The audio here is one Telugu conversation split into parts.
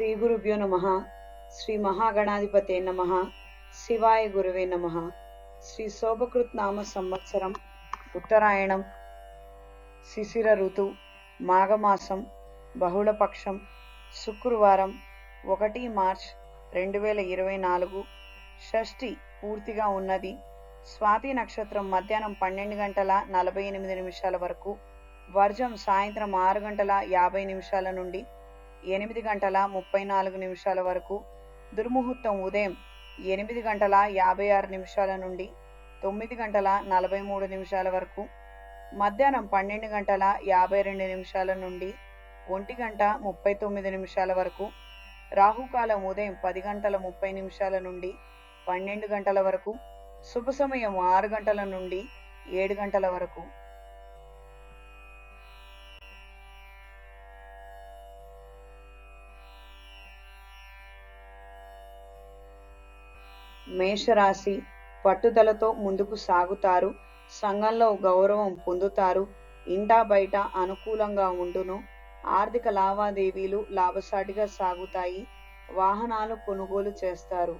శ్రీ గురుభ్యో నమ. శ్రీ మహాగణాధిపతే నమ. శివాయ గురువే నమ. శ్రీ శోభకృత్ నామ సంవత్సరం ఉత్తరాయణం శిశిర ఋతు మాఘమాసం బహుళపక్షం శుక్రవారం ఒకటి మార్చ్ రెండు వేల ఇరవై నాలుగు. షష్ఠి పూర్తిగా ఉన్నది. స్వాతి నక్షత్రం మధ్యాహ్నం పన్నెండు గంటల నలభై ఎనిమిది నిమిషాల వరకు వర్జం సాయంత్రం ఆరు గంటల యాభై నిమిషాల నుండి ఎనిమిది గంటల ముప్పై నాలుగు నిమిషాల వరకు దుర్ముహూర్తం ఉదయం ఎనిమిది గంటల యాభై ఆరు నిమిషాల నుండి తొమ్మిది గంటల నలభై మూడు నిమిషాల వరకు మధ్యాహ్నం పన్నెండు గంటల యాభై రెండు నిమిషాల నుండి ఒంటి గంట ముప్పై తొమ్మిది నిమిషాల వరకు రాహుకాలం ఉదయం పది గంటల ముప్పై నిమిషాల నుండి పన్నెండు గంటల వరకు శుభ సమయం ఆరు గంటల నుండి ఏడు గంటల వరకు. మేషరాశి పట్టుదలతో ముందుకు సాగుతారు. సంఘంలో గౌరవం పొందుతారు. ఇంటా బయట అనుకూలంగా ఉండును. ఆర్థిక లావాదేవీలు లాభసాటిగా సాగుతాయి. వాహనాలు కొనుగోలు చేస్తారు.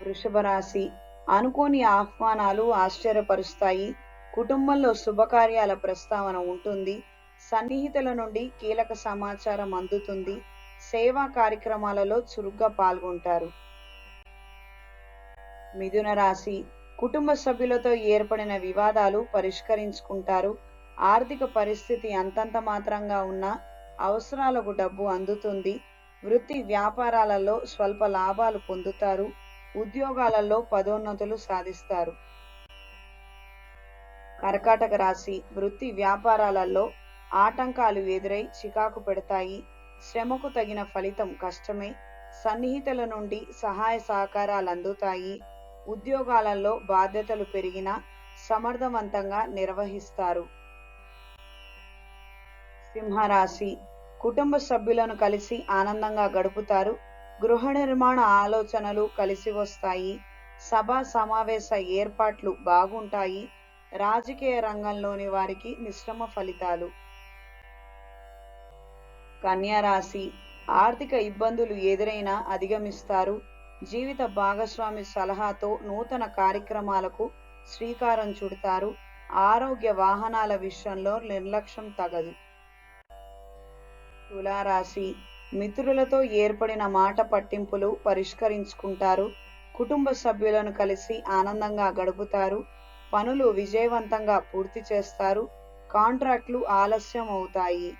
వృషభ రాశి అనుకోని ఆహ్వానాలు ఆశ్చర్యపరుస్తాయి. కుటుంబంలో శుభకార్యాల ప్రస్తావన ఉంటుంది. సన్నిహితుల నుండి కీలక సమాచారం అందుతుంది. సేవా కార్యక్రమాలలో చురుగ్గా పాల్గొంటారు. మిథున రాశి కుటుంబ సభ్యులతో ఏర్పడిన వివాదాలు పరిష్కరించుకుంటారు. ఆర్థిక పరిస్థితి అంతంత మాత్రంగా ఉన్న అవసరాలకు డబ్బు అందుతుంది. వృత్తి వ్యాపారాలలో స్వల్ప లాభాలు పొందుతారు. ఉద్యోగాలలో పదోన్నతులు సాధిస్తారు. కర్కాటక రాశి వృత్తి వ్యాపారాలలో ఆటంకాలు ఎదురై చికాకు పెడతాయి. శ్రమకు తగిన ఫలితం కష్టమే. సన్నిహితుల నుండి సహాయ సహకారాలు అందుతాయి. ఉద్యోగాలలో బాధ్యతలు పెరిగినా సమర్థవంతంగా నిర్వహిస్తారు. సింహరాశి కుటుంబ సభ్యులను కలిసి ఆనందంగా గడుపుతారు. గృహ నిర్మాణ ఆలోచనలు కలిసి వస్తాయి. సభా సమావేశ ఏర్పాట్లు బాగుంటాయి. రాజకీయ రంగంలోని వారికి మిశ్రమ ఫలితాలు. కన్యారాశి ఆర్థిక ఇబ్బందులు ఎదురైనా అధిగమిస్తారు. జీవిత భాగస్వామి సలహాతో నూతన కార్యక్రమాలకు శ్రీకారం చుడతారు. ఆరోగ్య వాహనాల విషయంలో నిర్లక్ష్యం తగదు. తులారాశి మిత్రులతో ఏర్పడిన మాట పట్టింపులు పరిష్కరించుకుంటారు. కుటుంబ సభ్యులను కలిసి ఆనందంగా గడుపుతారు. పనులు విజయవంతంగా పూర్తి చేస్తారు. కాంట్రాక్ట్లు ఆలస్యం అవుతాయి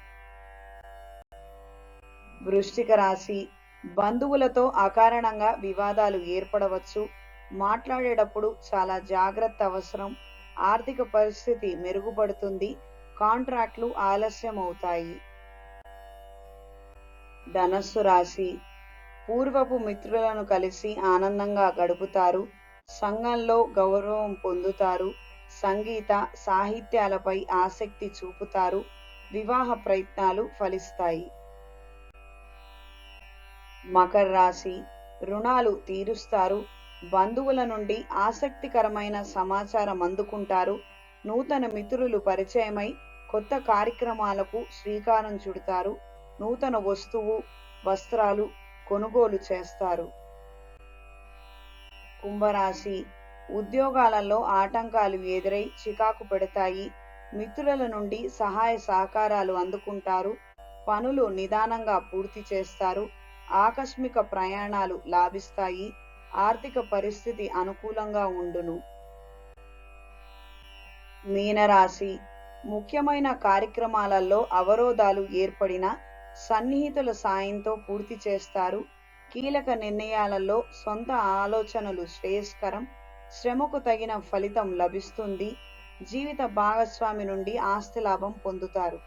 వృష్టిక రాశి బంధువులతో అకారణంగా వివాదాలు ఏర్పడవచ్చు. మాట్లాడేటప్పుడు చాలా జాగ్రత్త అవసరం. ఆర్థిక పరిస్థితి మెరుగుపడుతుంది. కాంట్రాక్ట్లు ఆలస్యం అవుతాయి ధనస్సు రాశి. పూర్వపు మిత్రులను కలిసి ఆనందంగా గడుపుతారు. సంఘంలో గౌరవం పొందుతారు. సంగీత సాహిత్యాలపై ఆసక్తి చూపుతారు. వివాహ ప్రయత్నాలు ఫలిస్తాయి. మకర రాశి రుణాలు తీరుస్తారు. బంధువుల నుండి ఆసక్తికరమైన సమాచారం అందుకుంటారు. నూతన మిత్రులు పరిచయమై కొత్త కార్యక్రమాలకు శ్రీకారం చుడతారు. నూతన వస్తువు వస్త్రాలు కొనుగోలు చేస్తారు. కుంభరాశి ఉద్యోగాలలో ఆటంకాలు ఎదురై చికాకు పెడతాయి. మిత్రుల నుండి సహాయ సహకారాలు అందుకుంటారు. పనులు నిదానంగా పూర్తి చేస్తారు. ఆకస్మిక ప్రయాణాలు లాభిస్తాయి ఆర్థిక పరిస్థితి అనుకూలంగా ఉండును. మీనరాశి. ముఖ్యమైన కార్యక్రమాలలో అవరోధాలు ఏర్పడిన సన్నిహితుల సాయంతో పూర్తి చేస్తారు. కీలక నిర్ణయాలలో సొంత ఆలోచనలు శ్రేయస్కరం శ్రమకు తగిన ఫలితం లభిస్తుంది. జీవిత భాగస్వామి నుండి ఆస్తి లాభం పొందుతారు.